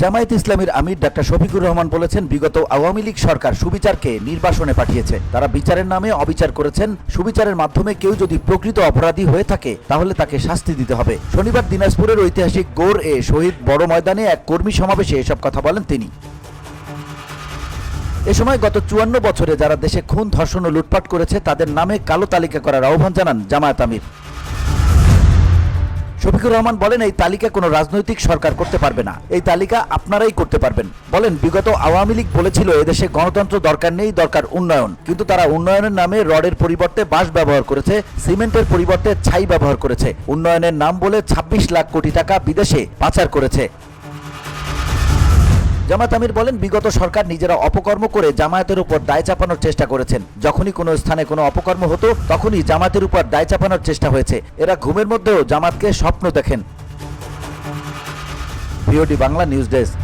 জামায়াত ইসলামীর আমির ডাক্তার শফিকুর রহমান বলেছেন, বিগত আওয়ামী লীগ সরকার সুবিচারকে নির্বাসনে পাঠিয়েছে। তারা বিচারের নামে অবিচার করেছেন। সুবিচারের মাধ্যমে কেউ যদি প্রকৃত অপরাধী হয়ে থাকে, তাহলে তাকে শাস্তি দিতে হবে। শনিবার দিনাজপুরের ঐতিহাসিক গোর এ শহীদ বড় ময়দানে এক কর্মী সমাবেশে এসব কথা বলেন তিনি। এ সময় গত চুয়ান্ন বছরে যারা দেশে খুন, ধর্ষণ ও লুটপাট করেছে, তাদের নামে কালো তালিকা করার আহ্বান জানান জামায়াত আমির। শফিকুর রহমান বলেন, এই তালিকা কোনো রাজনৈতিক সরকার করতে পারবে না। এই তালিকা আপনারাই করতে পারবেন। বলেন, বিগত আওয়ামী লীগ বলেছিল, এদেশে গণতন্ত্র দরকার নেই, দরকার উন্নয়ন। কিন্তু তারা উন্নয়নের নামে রডের পরিবর্তে বাঁশ ব্যবহার করেছে, সিমেন্টের পরিবর্তে ছাই ব্যবহার করেছে। উন্নয়নের নাম বলে ২৬ লাখ কোটি টাকা বিদেশে পাচার করেছে। জামাত আমির বলেন, বিগত সরকার নিজেরা অপকর্ম করে জামায়াতের উপর দায় চাপানোর চেষ্টা করেছেন। যখনই কোনো স্থানে কোনো অপকর্ম হতো, তখনই জামাতের উপর দায় চাপানোর চেষ্টা হয়েছে। এরা ঘুমের মধ্যেও জামাতকে স্বপ্ন দেখেন। Bangla news desk.